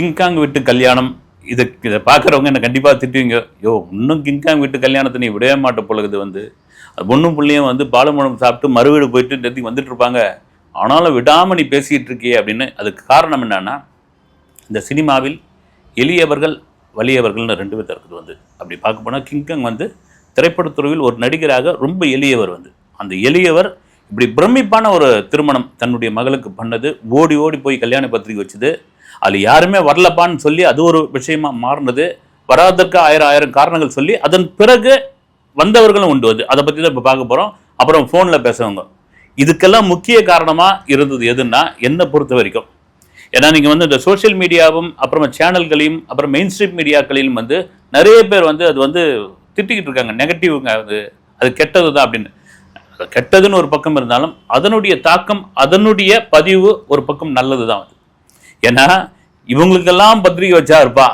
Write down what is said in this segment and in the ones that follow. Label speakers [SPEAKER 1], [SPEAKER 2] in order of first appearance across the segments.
[SPEAKER 1] King Kong வீட்டு கல்யாணம் இதை இதை பார்க்குறவங்க என்ன கண்டிப்பாக திட்டுவீங்க. யோ இன்னும் கிங்காங் வீட்டு கல்யாணத்தை நீ விடவே மாட்ட பொழுது வந்து. அது பொண்ணும் பிள்ளையும் வந்து பாலமுழம் சாப்பிட்டு மறுவீடு போயிட்டு நேற்றுக்கு வந்துட்டு இருப்பாங்க. ஆனாலும் விடாமல் நீ பேசிகிட்டு இருக்கியே அப்படின்னு அதுக்கு காரணம் என்னன்னா இந்த சினிமாவில் எளியவர்கள் வலியவர்கள்னு ரெண்டு பேர் இருக்குது வந்து. அப்படி பார்க்க போனால் கிங்காங் வந்து திரைப்படத்துறையில் ஒரு நடிகராக ரொம்ப எளியவர் வந்து. அந்த எளியவர் இப்படி பிரமிப்பான ஒரு திருமணம் தன்னுடைய மகளுக்கு பண்ணது. ஓடி ஓடி போய் கல்யாண பத்திரிக்கை வச்சுது. அதில் யாருமே வரலப்பான்னு சொல்லி அது ஒரு விஷயமா மாறினது. வராதற்கு ஆயிரம் ஆயிரம் காரணங்கள் சொல்லி அதன் பிறகு வந்தவர்களும் உண்டு வந்து அதை. பற்றி தான் இப்போ பார்க்க போகிறோம் அப்புறம் ஃபோனில் பேசுவாங்க இதுக்கெல்லாம் முக்கிய காரணமாக இருந்தது எதுன்னா என்னை பொறுத்த வரைக்கும். ஏன்னா நீங்கள் வந்து இந்த சோஷியல் மீடியாவும் அப்புறமா சேனல்களையும் அப்புறம் மெயின் ஸ்ட்ரீம் மீடியாக்களையும் வந்து நிறைய பேர் வந்து அது வந்து திட்டிக்கிட்டு இருக்காங்க. நெகட்டிவ்ங்க அது. அது கெட்டது தான் அப்படின்னு. கெட்டதுன்னு ஒரு பக்கம் இருந்தாலும் அதனுடைய தாக்கம் அதனுடைய பதிவு ஒரு பக்கம் நல்லது தான் அது. ஏன்னா இவங்களுக்கெல்லாம் பத்திரிக்கை வச்சா இருப்பா.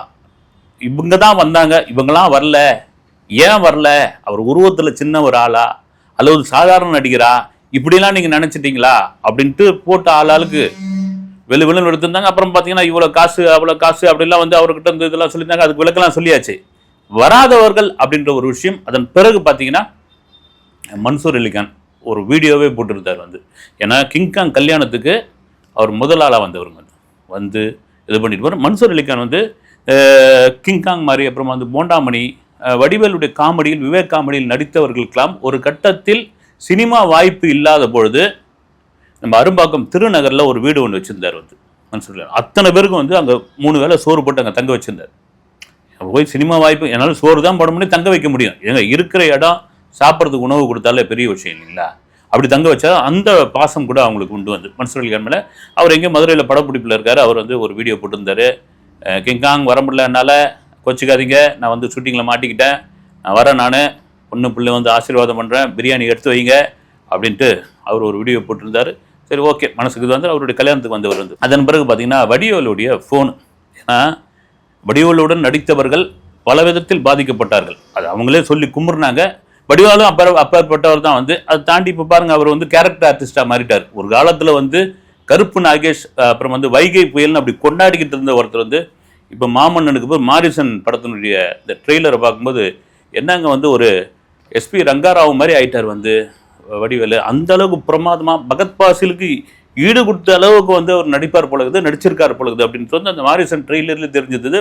[SPEAKER 1] இவங்க தான் வந்தாங்க. இவங்கெல்லாம் வரல. ஏன் வரல? அவர் உருவத்தில் சின்ன ஒரு ஆளா? அல்லது சாதாரண நடிகரா? இப்படிலாம் நீங்கள் நினச்சிட்டீங்களா? அப்படின்ட்டு போட்ட ஆளாளுக்கு வெளி வெளியில் எடுத்திருந்தாங்க. அப்புறம் பார்த்தீங்கன்னா இவ்வளோ காசு அவ்வளோ காசு அப்படிலாம் வந்து அவர்கிட்ட இருந்து இதெல்லாம் சொல்லியிருந்தாங்க. அதுக்கு விளக்கெல்லாம் சொல்லியாச்சு. வராதவர்கள் அப்படின்ற ஒரு விஷயம். அதன் பிறகு பார்த்தீங்கன்னா மன்சூர் அலிகான் ஒரு வீடியோவே போட்டிருந்தார் வந்து. ஏன்னா கிங்காங் கல்யாணத்துக்கு அவர் முதல் ஆளாக வந்தவருங்க வந்து. வந்து இது பண்ணிட்டு போகிறார் மன்சூர் அலிகான் வந்து கிங்காங் மாதிரி அப்புறமா வந்து போண்டாமணி வடிவேலுடைய காமெடியில் விவேக் காமெடியில் நடித்தவர்களுக்கெல்லாம் ஒரு கட்டத்தில் சினிமா வாய்ப்பு இல்லாத பொழுது நம்ம அரும்பாக்கம் திருநகரில் ஒரு வீடு ஒன்று வச்சுருந்தார் வந்து மன்சூர் அத்தனை பேருக்கும் வந்து அங்கே மூணு வேளை சோறு போட்டு அங்கே தங்க வச்சுருந்தார். போய் சினிமா வாய்ப்பு என்னால் சோறு தான் போட முடியும் தங்க வைக்க முடியும். ஏங்க இருக்கிற இடம் சாப்பிட்றதுக்கு உணவு கொடுத்தாலே பெரிய விஷயம் இல்லைங்களா? அப்படி தங்க வச்சா அந்த பாசம் கூட அவங்களுக்கு உண்டு வந்து. மன்சூர் அலிகான் மேலே. அவர் எங்கேயோ மதுரையில் படப்பிடிப்பில் இருக்கார். அவர் வந்து ஒரு வீடியோ போட்டிருந்தாரு. கிங்காங் வர முடியல என்னால் கோச்சிக்காதீங்க. நான் வந்து ஷூட்டிங்கில் மாட்டிக்கிட்டேன். நான் வரேன் நான். பொண்ணு பிள்ளை வந்து ஆசீர்வாதம் பண்ணுறேன் பிரியாணி எடுத்து வைங்க. அப்படின்ட்டு அவர் ஒரு வீடியோ போட்டிருந்தாரு. சரி ஓகே மனசுக்கு இது வந்து அவருடைய கல்யாணத்துக்கு வந்தவர் வந்து. அதன் பிறகு பார்த்தீங்கன்னா வடிவேலுடைய ஃபோன் ஏன்னா வடிவேலுடன் நடித்தவர்கள் பல விதத்தில் பாதிக்கப்பட்டார்கள். அது அவங்களே சொல்லி கும்பிட்றாங்க வடிவாலும் அப்ப அப்பேற்பட்டவர் தான் வந்து. அதை தாண்டி இப்போ பாருங்க அவர் வந்து கேரக்டர் ஆர்டிஸ்டாக மாறிட்டார். ஒரு காலத்தில் வந்து கருப்பு நாகேஷ் அப்புறம் வந்து வைகை புயல்னு அப்படி கொண்டாடிக்கிட்டு இருந்த ஒருத்தர் வந்து இப்போ மாமன்னனுக்கு போய் மாரிசன் படத்தினுடைய இந்த ட்ரெய்லரை பார்க்கும்போது என்னங்க வந்து ஒரு எஸ்பி ரங்காராவ் மாதிரி ஆயிட்டார் வந்து வடிவேலு. அந்த அளவுக்கு பிரமாதமாக பகத் பாசிலுக்கு ஈடு கொடுத்த அளவுக்கு வந்து அவர் நடிப்பார் பொழுது நடிச்சிருக்கார் பொழுது அப்படின்னு சொல்லி அந்த மாரிசன் ட்ரெய்லரில் தெரிஞ்சது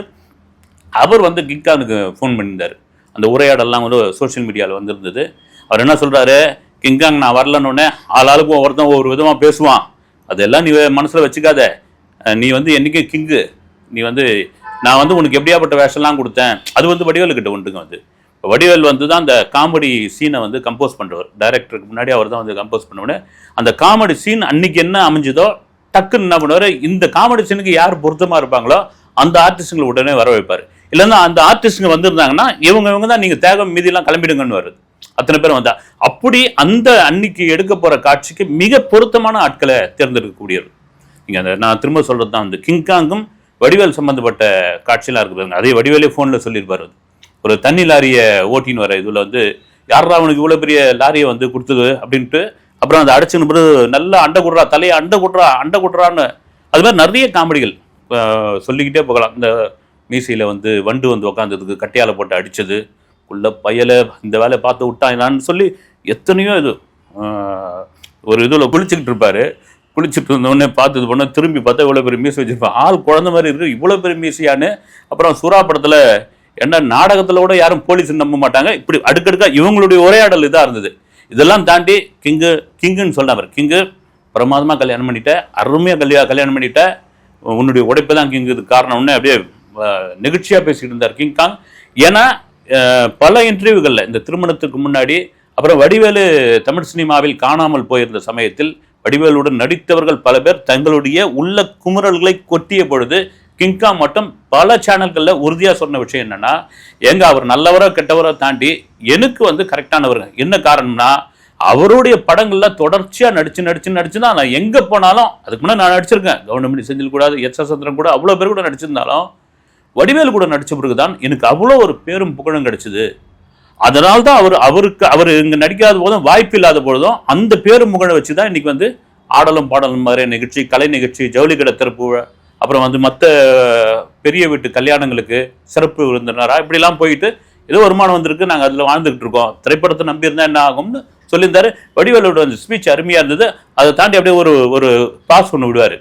[SPEAKER 1] அவர் வந்து கிங்கானுக்கு ஃபோன் பண்ணியிருந்தார். அந்த உரையாடல்லாம் வந்து சோஷியல் மீடியாவில் வந்திருந்தது. அவர் என்ன சொல்கிறாரு கிங்காங் நான் வரலைன்னொன்னே ஆள் ஆளுக்கும் ஒவ்வொருத்தன் ஒவ்வொரு விதமாக பேசுவான். அதெல்லாம் நீ மனசில் வச்சுக்காத. நீ வந்து என்றைக்கும் கிங்கு நீ வந்து நான் வந்து உனக்கு எப்படியாப்பட்ட வேஷம்லாம் கொடுத்தேன். அது வந்து வடிவேலுக்கிட்ட ஒன்றுங்க உண்டுங்க வந்து இப்போ வடிவேல் வந்து தான் அந்த காமெடி சீனை வந்து கம்போஸ் பண்ணுறவர் டைரக்டருக்கு முன்னாடி அவர் தான் வந்து கம்போஸ் பண்ணவுடனே அந்த காமெடி சீன் அன்னைக்கு என்ன அமைஞ்சதோ டக்குன்னு என்ன பண்ணுவார்? இந்த காமெடி சீனுக்கு யார் பொருத்தமாக இருப்பாங்களோ அந்த ஆர்டிஸ்ட்டுங்களை உடனே வர வைப்பார் இல்லைன்னா அந்த ஆர்டிஸ்ட்டுங்க வந்திருந்தாங்கன்னா இவங்க இவங்க தான் நீங்கள் தேகம் மீதியெல்லாம் கிளம்பிடுங்கன்னு வருது. அத்தனை பேர் வந்தா. அப்படி அந்த அன்னைக்கு எடுக்க போகிற காட்சிக்கு மிக பொருத்தமான ஆட்களை தேர்ந்தெடுக்கக்கூடியவர் நீங்கள் அந்த நான் திரும்ப சொல்கிறது தான் வந்து கிங்காங்கும் வடிவேல் சம்மந்தப்பட்ட காட்சியெல்லாம் இருக்குது அதே வடிவேலே ஃபோனில் சொல்லியிருப்பார் அது. ஒரு தண்ணி லாரியை ஓட்டின்னு வர இதில் வந்து யாரா அவனுக்கு இவ்வளோ பெரிய லாரியை வந்து கொடுத்தது? அப்படின்ட்டு அப்புறம் அதை அடைச்சுன்னு பிறகு நல்லா அண்டை குடுறா தலையை அண்டை குடுறா அண்டை குடுறான்னு. அது மாதிரி நிறைய காமெடிகள் சொல்லிக்கிட்டே போகலாம். இந்த மீசையில் வந்து வண்டு வந்து உக்காந்ததுக்கு கட்டையால் போட்டு அடித்தது உள்ள பயலை இந்த வேலையை பார்த்து விட்டான் சொல்லி எத்தனையோ இது ஒரு இதில் குளிச்சுக்கிட்டு இருப்பாரு. குளிச்சுட்டு இருந்தோடனே பார்த்து இது பண்ண திரும்பி பார்த்தா இவ்வளோ பெரிய மீசை வச்சுருப்பேன் ஆள் குழந்த மாதிரி இருக்கு இவ்வளோ பெரிய மீசையான்னு. அப்புறம் சுறா படத்தில் என்ன நாடகத்தில் கூட யாரும் போலீஸ் நம்ப மாட்டாங்க. இப்படி அடுக்கடுக்காக இவங்களுடைய உரையாடல் இதாக இருந்தது. இதெல்லாம் தாண்டி கிங்கு கிங்குன்னு சொன்னவர் கிங்கு பிரமாதமாக கல்யாணம் பண்ணிட்டேன் அருமையாக கல்யா கல்யாணம் பண்ணிட்டேன் உன்னுடைய உடைப்பு தான் கிங்கு இது காரணம் அப்படியே நெகிழ்ச்சியாக பேசிக்கிட்டு இருந்தார் கிங்காங் ஏன்னா பல இன்டர்வியூகளில் இந்த திருமணத்துக்கு முன்னாடி அப்புறம் வடிவேலு தமிழ் சினிமாவில் காணாமல் போயிருந்த சமயத்தில் வடிவேலுடன் நடித்தவர்கள் பல பேர் தங்களுடைய உள்ள குமுறல்களை கொட்டிய பொழுது கிங்கா மட்டும் பல சேனல்களில் உறுதியாக சொன்ன விஷயம் என்னென்னா எங்க அவர் நல்லவரோ கெட்டவரோ தாண்டி எனக்கு வந்து கரெக்டானவருங்க. என்ன காரணம்னா அவருடைய படங்கள்ல தொடர்ச்சியா நடிச்சு நடிச்சு நடிச்சு நான் எங்க போனாலும் அதுக்கு முன்னாடி நான் நடிச்சிருக்கேன். கவர்மெண்ட் செஞ்சில் கூட எஸ் எஸ் சந்திரன் கூட அவ்வளோ பேர் கூட நடிச்சிருந்தாலும் வடிவேலு கூட நடித்த பிறகு தான் எனக்கு அவ்வளோ ஒரு பேரும் புகழும் கிடைச்சிது. அதனால தான் அவர் அவருக்கு அவர் இங்கே நடிக்காத போதும் வாய்ப்பு இல்லாத பொழுதும் அந்த பேரும் புகழை வச்சு தான் இன்றைக்கி வந்து ஆடலும் பாடலும் மாதிரி நிகழ்ச்சி கலை நிகழ்ச்சி ஜவுளி கடை திறப்பு அப்புறம் வந்து மற்ற பெரிய வீட்டு கல்யாணங்களுக்கு சிறப்பு விருந்தினரா இப்படிலாம் போயிட்டு ஏதோ வருமானம் வந்திருக்கு நாங்கள் அதில் வாழ்ந்துகிட்டு இருக்கோம். திரைப்படத்தை நம்பி இருந்தால் என்ன ஆகும்னு சொல்லியிருந்தாரு. வடிவேலோட அந்த ஸ்பீச் அருமையாக இருந்தது. அதை தாண்டி அப்படியே ஒரு ஒரு பாஸ் ஒன்று விடுவார்.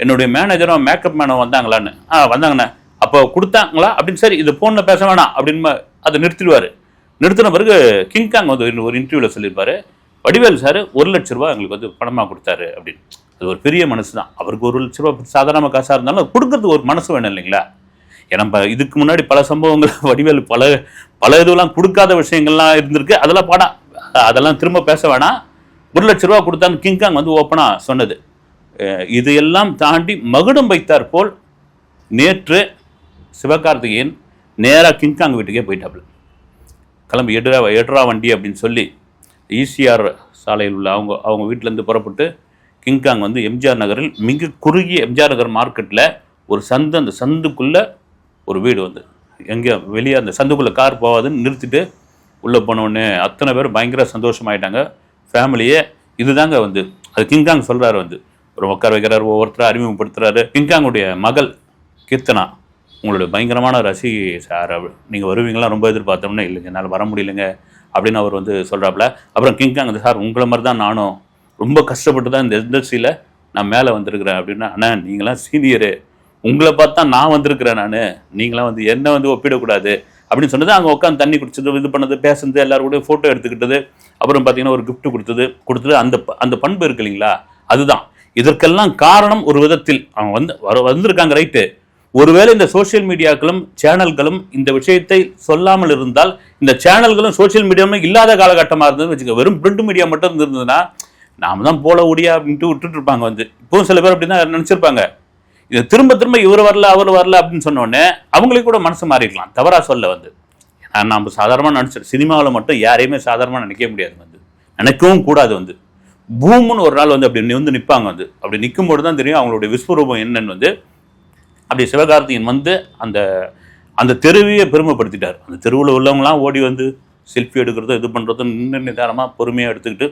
[SPEAKER 1] என்னுடைய மேனேஜரும் மேக்கப் மேனும் வந்தாங்களான்னு. ஆ வந்தாங்கண்ணே. அப்போ கொடுத்தாங்களா? அப்படின்னு சரி இது ஃபோனில் பேச வேணாம் அப்படின்னு அதை நிறுத்திடுவார். நிறுத்தின பிறகு கிங்காங் வந்து ஒரு- இன்டர்வியூவில் சொல்லியிருப்பாரு வடிவேல் சார் ஒரு லட்ச ரூபா எங்களுக்கு வந்து பணமாக கொடுத்தாரு அப்படின்னு. அது ஒரு பெரிய மனசு தான். அவருக்கு ஒரு லட்ச ரூபா சாதாரண காசாக இருந்தாலும் கொடுக்கறதுக்கு ஒரு மனசு வேணும் இல்லைங்களா? ஏன்னா இதுக்கு முன்னாடி பல சம்பவங்கள் வடிவேல் பல பல இதுவெல்லாம் கொடுக்காத விஷயங்கள்லாம் இருந்திருக்கு. அதெல்லாம் படம் அதெல்லாம் திரும்ப பேச வேணாம். ஒரு லட்ச ரூபா கொடுத்தான்னு கிங்காங் வந்து ஓப்பனாக சொன்னது. இதையெல்லாம் இது எல்லாம் தாண்டி மகுடம் வைத்தார் போல் நேற்று சிவகார்த்திகேயன் நேராக கிங்காங் வீட்டுக்கே போயிட்டாப்புல. கிளம்பி எடுறா எடுறா வண்டி அப்படின்னு சொல்லி ஈசிஆர் சாலையில் உள்ள அவங்க அவங்க வீட்டிலேருந்து புறப்பட்டு கிங்காங் வந்து எம்ஜிஆர் நகரில் மிக குறுகிய எம்ஜிஆர் நகர் மார்க்கெட்டில் ஒரு சந்து அந்த சந்துக்குள்ளே ஒரு வீடு வந்து எங்கே வெளியே அந்த சந்துக்குள்ளே கார் போகாதுன்னு நிறுத்திட்டு உள்ளே போனோடனே அத்தனை பேர் பயங்கர சந்தோஷமாயிட்டாங்க. ஃபேமிலியே இதுதாங்க வந்து அது கிங்காங் சொல்கிறாரு வந்து ஒரு உட்கார வைக்கிறாரு ஒவ்வொருத்தரை அறிமுகப்படுத்துறாரு. கிங்காங்குடைய மகள் கீர்த்தனா உங்களுடைய பயங்கரமான ரசிகை சார் நீங்கள் வருவீங்களா? ரொம்ப எதிர்பார்த்தோம்னா இல்லைங்க என்னால் வர முடியலைங்க அப்படின்னு அவர் வந்து சொல்கிறாப்புல அப்புறம் கிங்காங் வந்து சார் உங்களை மாதிரி தான் நானும். ரொம்ப கஷ்டப்பட்டு தான் இந்த இண்டஸ்ட்ரியில் நான் மேலே வந்திருக்கிறேன் அப்படின்னா அண்ணா நீங்களாம் சீனியரு. உங்களை பார்த்து தான் நான் வந்திருக்கிறேன் நான். நீங்களாம் வந்து என்ன வந்து ஒப்பிடக்கூடாது அப்படின்னு சொன்னது. அங்கே உட்காந்து தண்ணி குடிச்சது இது பண்ணது பேசுனது எல்லாரும் கூட ஃபோட்டோ எடுத்துக்கிட்டது. அப்புறம் பார்த்தீங்கன்னா ஒரு கிஃப்ட்டு கொடுத்தது. கொடுத்தது அந்த ப- அந்த பண்பு இருக்கு இல்லைங்களா? அதுதான். இதற்கெல்லாம் காரணம் ஒரு விதத்தில் அவன் வந்து வர வந்திருக்காங்க ரைட்டு ஒருவேளை இந்த சோஷியல் மீடியாக்களும் சேனல்களும் இந்த விஷயத்தை சொல்லாமல் இருந்தால் இந்த சேனல்களும் சோஷியல் மீடியாவும் இல்லாத காலகட்டமாக இருந்ததுன்னு வச்சுக்க வெறும் பிரிண்ட் மீடியா மட்டும் இருந்ததுன்னா நாம தான் போல ஓடியா அப்படின்ட்டு விட்டுட்டு இருப்பாங்க வந்து. இப்போவும் சில பேர் அப்படி தான் நினச்சிருப்பாங்க. இது திரும்ப திரும்ப இவர் வரல அவர் வரல அப்படின்னு சொன்னோடனே அவங்களே அவங்களுக்கு கூட மனசு மாறிக்கலாம் தவறாக சொல்ல வந்து. ஏன்னா சாதாரணமாக நினச்சிடும் சினிமாவில் மட்டும் யாரையுமே சாதாரணமாக நினைக்க முடியாது வந்து. நினைக்கவும் கூடாது வந்து. பூமுன்னு ஒரு நாள் வந்து அப்படி வந்து நிற்பாங்க வந்து. அப்படி நிற்கும்போது தான் தெரியும் அவங்களுடைய விஸ்வரூபம் என்னன்னு வந்து அப்படி சிவகார்த்திகேயன் வந்து அந்த அந்த தெருவையே பெருமைப்படுத்திட்டார். அந்த தெருவில் உள்ளவங்களாம் ஓடி வந்து செல்ஃபி எடுக்கிறதும் இது பண்ணுறதும் நின்று நிதானமாக பொறுமையாக எடுத்துக்கிட்டு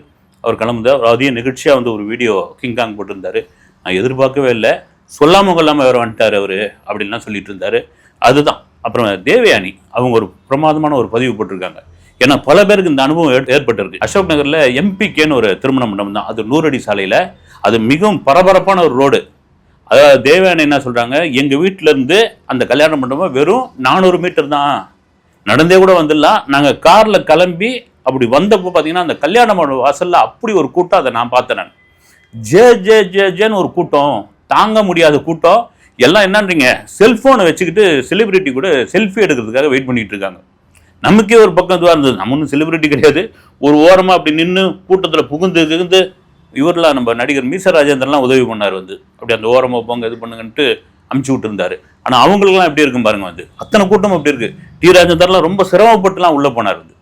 [SPEAKER 1] அவர் கிளம்புந்தார் அவர் அதையும் நிகழ்ச்சியாக வந்து ஒரு வீடியோ கிங்காங் போட்டிருந்தாரு. நான் எதிர்பார்க்கவே இல்லை. சொல்லாமல் கொள்ளாமல் வேறு வந்துட்டார் அவர் அப்படின்லாம் சொல்லிட்டு இருந்தார். அதுதான். அப்புறம் தேவயானி அவங்க ஒரு பிரமாதமான ஒரு பதிவு போட்டிருக்காங்க. ஏன்னா பல பேருக்கு இந்த அனுபவம் ஏற்பட்டிருக்கு. அசோக் நகரில் எம்பிகேன்னு ஒரு திருமண மண்டபம் தான். அது நூறடி சாலையில் அது மிகவும் பரபரப்பான ஒரு ரோடு அதாவது தேவயானி என்ன சொல்கிறாங்க எங்கள் வீட்டிலேருந்து இருந்து அந்த கல்யாண மண்டபம் வெறும் நானூறு மீட்டர் தான். நடந்தே கூட வந்துடலாம். நாங்கள் காரில் கிளம்பி அப்படி வந்தப்போ பார்த்தீங்கன்னா அந்த கல்யாண மண்டபம் வாசலில் அப்படி ஒரு கூட்டம் அதை நான் பார்த்தேன் நான். ஜே ஜே ஜே ஜேன்னு ஒரு கூட்டம். தாங்க முடியாத கூட்டம். எல்லாம் என்னன்றீங்க? செல்ஃபோனை வச்சுக்கிட்டு செலிபிரிட்டி கூட செல்ஃபி எடுக்கிறதுக்காக வெயிட் பண்ணிகிட்டு இருக்காங்க. நமக்கே ஒரு பக்கம் இதுவாக இருந்தது. நம்ம ஒன்றும் செலிபிரிட்டி கிடையாது. ஒரு ஓரமாக அப்படி நின்று கூட்டத்தில் புகுந்து கிகுந்து இவரெலாம் நம்ம நடிகர் மீச ராஜேந்திரன்லாம் உதவி பண்ணார் வந்து. அப்படி அந்த ஓரமாக போங்க இது பண்ணுங்கன்ட்டு அமுச்சு விட்டுருந்தாரு. ஆனால் அவங்களுக்குலாம் எப்படி இருக்கும் பாருங்க வந்து. அத்தனை கூட்டம் அப்படி இருக்கு. டி. ராஜேந்திரன்லாம் ரொம்ப சிரமப்பட்டுலாம் உள்ளே போனார் வந்து.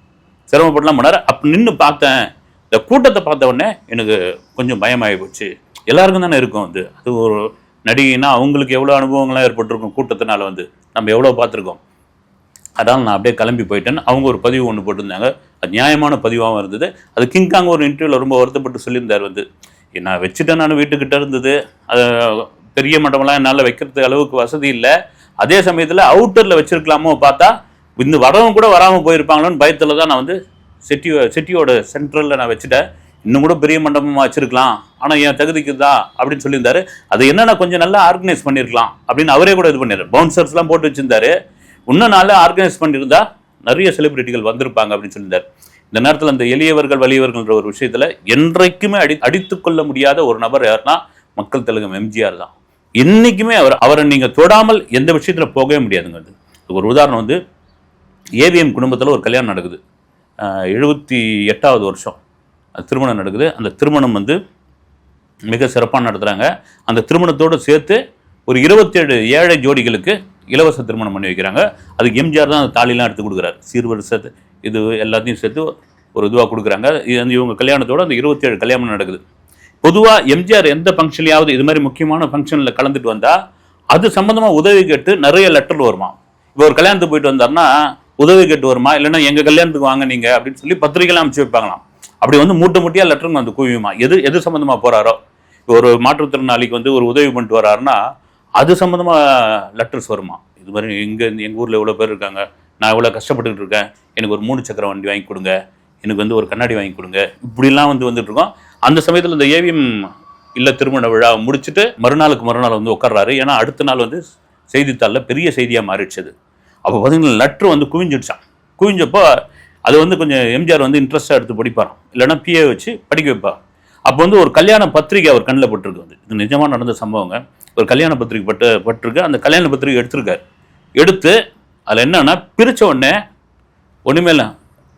[SPEAKER 1] சிரமப்பட்டுலாம் போனார். அப்போ நின்று பார்த்தேன். இந்த கூட்டத்தை பார்த்த உடனே எனக்கு கொஞ்சம் பயமாகி போச்சு. எல்லாருக்கும் தானே இருக்கும் வந்து. அது ஒரு நடிகைனா அவங்களுக்கு எவ்வளோ அனுபவங்கள்லாம் ஏற்பட்டிருக்கும் கூட்டத்தினால வந்து. நம்ம எவ்வளோ பார்த்துருக்கோம். அதனால் நான் அப்படியே கிளம்பி போயிட்டேன்னு அவங்க ஒரு பதிவு ஒன்று போட்டிருந்தாங்க. அது நியாயமான பதிவாகவும் இருந்தது. அது கிங்காங் ஒரு இன்டர்வியூவில் ரொம்ப வருத்தப்பட்டு சொல்லியிருந்தார் வந்து. நான் வச்சுட்டேன் நான் வீட்டுக்கிட்ட இருந்தது. அது பெரிய மண்டபம்லாம் என்னால் வைக்கிறது அளவுக்கு வசதி இல்லை. அதே சமயத்தில் அவுட்டரில் வச்சிருக்கலாமோ பார்த்தா இந்த வரவங்க கூட வராமல் போயிருப்பாங்களோன்னு பயத்தில் தான் நான் வந்து செட்டியோ சிட்டியோட சென்ட்ரலில் நான் வச்சுட்டேன். இன்னும் கூட பெரிய மண்டபமாக வச்சிருக்கலாம். ஆனால் என் தகுதிக்கு தான் அப்படின்னு சொல்லியிருந்தாரு. அது என்னென்ன கொஞ்சம் நல்லா ஆர்கனைஸ் பண்ணியிருக்கலாம் அப்படின்னு அவரே கூட இது பண்ணிடுறாரு. பவுன்சர்ஸ்லாம் போட்டு வச்சிருந்தாரு. இன்னும் நாளில் ஆர்கனைஸ் பண்ணியிருந்தா நிறைய செலிபிரிட்டிகள் வந்திருப்பாங்க அப்படின்னு சொல்லியிருந்தார். இந்த நேரத்தில் அந்த எளியவர்கள் வலியவர்கள்ன்ற ஒரு விஷயத்தில் என்றைக்குமே அடி அடித்துக்கொள்ள முடியாத ஒரு நபர் யாருன்னா மக்கள் தெலுங்கு எம்ஜிஆர் தான். என்றைக்குமே அவர் அவரை நீங்கள் தொடாமல் எந்த விஷயத்தில் போகவே முடியாதுங்க அது ஒரு உதாரணம் வந்து ஏவிஎம் குடும்பத்தில் ஒரு கல்யாணம் நடக்குது. எழுபத்தி எட்டாவது வருஷம். அது திருமணம் நடக்குது. அந்த திருமணம் வந்து மிக சிறப்பாக நடத்துகிறாங்க அந்த திருமணத்தோடு சேர்த்து ஒரு இருபத்தேழு ஏழை ஜோடிகளுக்கு இலவச திருமணம் பண்ணி வைக்கிறாங்க. அதுக்கு எம்ஜிஆர் தான் அந்த தாலிலாம் எடுத்து கொடுக்குறாரு. சீர்வரிசை இது எல்லாத்தையும் சேர்த்து ஒரு இதுவாக கொடுக்குறாங்க. இது வந்து இவங்க கல்யாணத்தோட அந்த இருபத்தேழு கல்யாணம் நடக்குது. பொதுவாக எம்ஜிஆர் எந்த ஃபங்க்ஷன்லையாவது இது மாதிரி முக்கியமான ஃபங்க்ஷனில் கலந்துட்டு வந்தால் அது சம்மந்தமாக உதவி கேட்டு நிறைய லெட்டர் வருமா? இப்போ ஒரு கல்யாணத்துக்கு போயிட்டு வந்தாருன்னா உதவி கேட்டு வருமா? இல்லைன்னா எங்கள் கல்யாணத்துக்கு வாங்க நீங்கள் அப்படின்னு சொல்லி பத்திரிகைலாம் அனுப்பிச்சு வைப்பாங்களாம். அப்படி வந்து மூட்டை மூட்டையாக லெட்டருங்க வந்து குவியுமா? எது எது சம்மந்தமாக போகிறாரோ இப்போ ஒரு மாற்றுத்திறனாளிக்கு வந்து ஒரு உதவி பண்ணிட்டு வராருன்னா அது சம்மந்தமாக லெட்டர்ஸ் வருமா? இது மாதிரி எங்கே எங்கள் ஊரில் இவ்வளோ பேர் இருக்காங்க? நான் இவ்வளோ கஷ்டப்பட்டுக்கிட்டு இருக்கேன். எனக்கு ஒரு மூணு சக்கர வண்டி வாங்கி கொடுங்க. எனக்கு வந்து ஒரு கண்ணாடி வாங்கி கொடுங்க. இப்படிலாம் வந்து வந்துட்டுருக்கோம் அந்த சமயத்தில் இந்த ஏவிஎம் இல்ல திருமண விழா முடிச்சுட்டு மறுநாளுக்கு மறுநாள் வந்து உட்கார்றாரு. ஏன்னா அடுத்த நாள் வந்து செய்தித்தாளில் பெரிய செய்தியாக மாறிடுச்சது அது. அப்போ பார்த்தீங்கன்னா லெட்ரு வந்து குவிஞ்சிடுச்சான் குவிஞ்சப்போ அது வந்து கொஞ்சம் எம்ஜிஆர் வந்து இன்ட்ரெஸ்ட்டாக எடுத்து படிப்பாராம். இல்லைன்னா பிஏ வச்சு படிக்க வைப்பார். அப்போ வந்து ஒரு கல்யாண பத்திரிகை அவர் கண்ணில் பட்டிருக்கு வந்து. இது நிஜமாக நடந்த சம்பவங்க. ஒரு கல்யாண பத்திரிகை பட்டு பட்டிருக்கு. அந்த கல்யாண பத்திரிகை எடுத்திருக்காரு. எடுத்து அதில் என்னன்னா பிரித்த உடனே ஒன்றுமே இல்லை.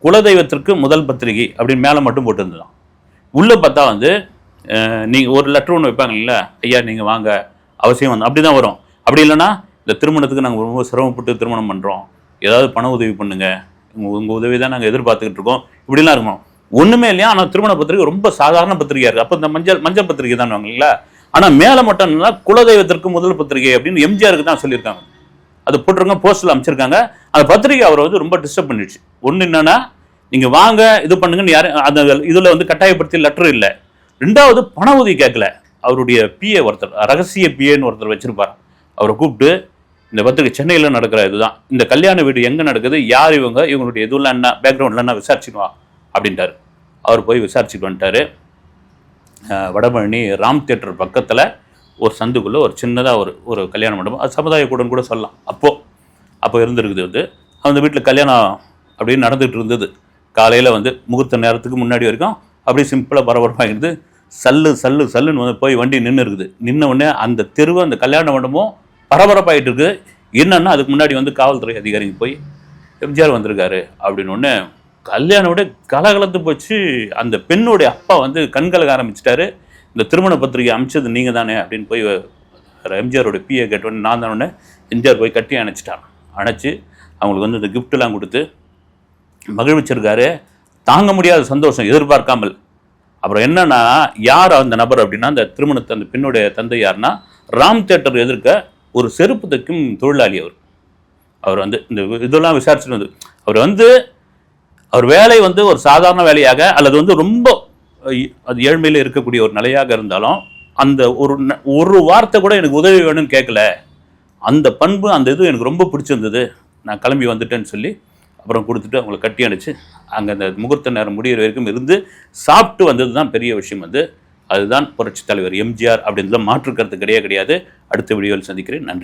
[SPEAKER 1] குலதெய்வத்திற்கு முதல் பத்திரிகை அப்படின்னு மேலே மட்டும் போட்டிருந்தான் உள்ளே பார்த்தா வந்து நீங்கள் ஒரு லெட்டர் ஒன்று வைப்பாங்க இல்லை ஐயா நீங்கள் வாங்க. அவசியம் வந்து அப்படி தான் வரும். அப்படி இல்லைன்னா இந்த திருமணத்துக்கு நாங்கள் ரொம்ப சிரமப்பட்டு திருமணம் பண்ணுறோம் ஏதாவது பண உதவி பண்ணுங்கள் உங்கள் உங்கள் உதவி தான் நாங்கள் எதிர்பார்த்துக்கிட்டு இருக்கோம். இப்படிலாம் இருக்கணும் ஒன்றுமே இல்லையா? ஆனால் திருமண பத்திரிகை ரொம்ப சாதாரண பத்திரிகையாக இருக்குது அப்போ இந்த மஞ்சள் மஞ்சள் பத்திரிகை தான் வாங்கல ஆனால் மேலே மட்டும் என்னன்னா குலதெய்வத்திற்கு முதல் பத்திரிகை அப்படின்னு எம்ஜிஆருக்கு தான் சொல்லியிருக்காங்க. அது போட்டிருங்க போஸ்டில் அமைச்சிருக்காங்க. அந்த பத்திரிகை அவரை வந்து ரொம்ப டிஸ்டர்ப் பண்ணிடுச்சு. ஒன்று என்னன்னா நீங்கள் வாங்க இது பண்ணுங்கன்னு யாரும் அந்த இதில் வந்து கட்டாயப்படுத்தி லெட்டர் இல்லை. ரெண்டாவது பண உதவி கேட்கல. அவருடைய பிஏ ஒருத்தர் ரகசிய பிஏன்னு ஒருத்தர் வச்சிருப்பார். அவரை கூப்பிட்டு இந்த பத்திரிகை சென்னையில் நடக்கிற இதுதான். இந்த கல்யாண வீடு எங்கே நடக்குது? யார் இவங்க? இவங்களுடைய இதுலாம் என்ன? பேக்ரவுண்ட்லாம் என்ன விசாரிச்சுக்குவா அப்படின்ட்டாரு. அவர் போய் விசாரிச்சுட்டு வந்துட்டார். வடபழனி ராம் தியேட்டர் பக்கத்தில் ஒரு சந்துக்குள்ளே ஒரு சின்னதாக ஒரு ஒரு கல்யாண மண்டபம். அது சமுதாய கூடம் கூட சொல்லலாம். அப்போது அப்போ இருந்திருக்குது வந்து. அந்த வீட்டில் கல்யாணம் அப்படியே நடந்துகிட்டு இருந்தது. காலையில் வந்து முகூர்த்த நேரத்துக்கு முன்னாடி வரைக்கும் அப்படியே சிம்பிளாக பரபரப்பாக இருந்து சல்லு சல்லு சல்லுன்னு வந்து போய் வண்டி நின்று இருக்குது நின்ன உடனே அந்த தெருவு அந்த கல்யாண மண்டபம் பரபரப்பாகிட்டு இருக்குது என்னன்னா அதுக்கு முன்னாடி வந்து காவல்துறை அதிகாரிங்க போய் எம்ஜிஆர் வந்திருக்காரு அப்படின்னு ஒன்று கல்யாணம் விட கலகலத்து போச்சு. அந்த பெண்ணுடைய அப்பா வந்து கண்கலக ஆரம்பிச்சிட்டாரு. இந்த திருமண பத்திரிகை அமைச்சது நீங்கள் தானே அப்படின்னு போய் எம்ஜிஆரோட பிஏ கேட்டோன்னு நான் தானே எம்ஜிஆர் போய் கட்டி அணைச்சிட்டாங்க அணைச்சி அவங்களுக்கு வந்து இந்த கிஃப்ட்லாம் கொடுத்து மகிழ்விச்சிருக்காரு. தாங்க முடியாத சந்தோஷம் எதிர்பார்க்காமல். அப்புறம் என்னன்னா யார் அந்த நபர் அப்படின்னா அந்த திருமணத்தை அந்த பெண்ணுடைய தந்தை யாருன்னா ராம் தேட்டர் எதிர்க்க ஒரு செருப்பு தைக்கும் தொழிலாளி அவர். அவர் வந்து இந்த இதெல்லாம் விசாரிச்சுட்டு வந்து அவர் வந்து அவர் வேலை வந்து ஒரு சாதாரண வேலையாக அல்லது வந்து ரொம்ப அது ஏழ்மையில் இருக்கக்கூடிய ஒரு நிலையாக இருந்தாலும் அந்த ஒரு ஒரு வார்த்தை கூட எனக்கு உதவி வேணும்னு கேட்கல. அந்த பண்பு அந்த இது எனக்கு ரொம்ப பிடிச்சிருந்தது. நான் கிளம்பி வந்துட்டேன்னு சொல்லி அப்புறம் கொடுத்துட்டு அவங்களை கட்டி அணைச்சு அங்கே அந்த முகூர்த்த நேரம் முடிகிற வரைக்கும் இருந்து சாப்பிட்டு வந்தது தான் பெரிய விஷயம் வந்து. அதுதான் புரட்சித் தலைவர் எம்ஜிஆர் அப்படின்றத மாற்றுக்கிறது கிடையாது கிடையாது. அடுத்த வீடியோவில் சந்திக்கிறேன். நன்றி.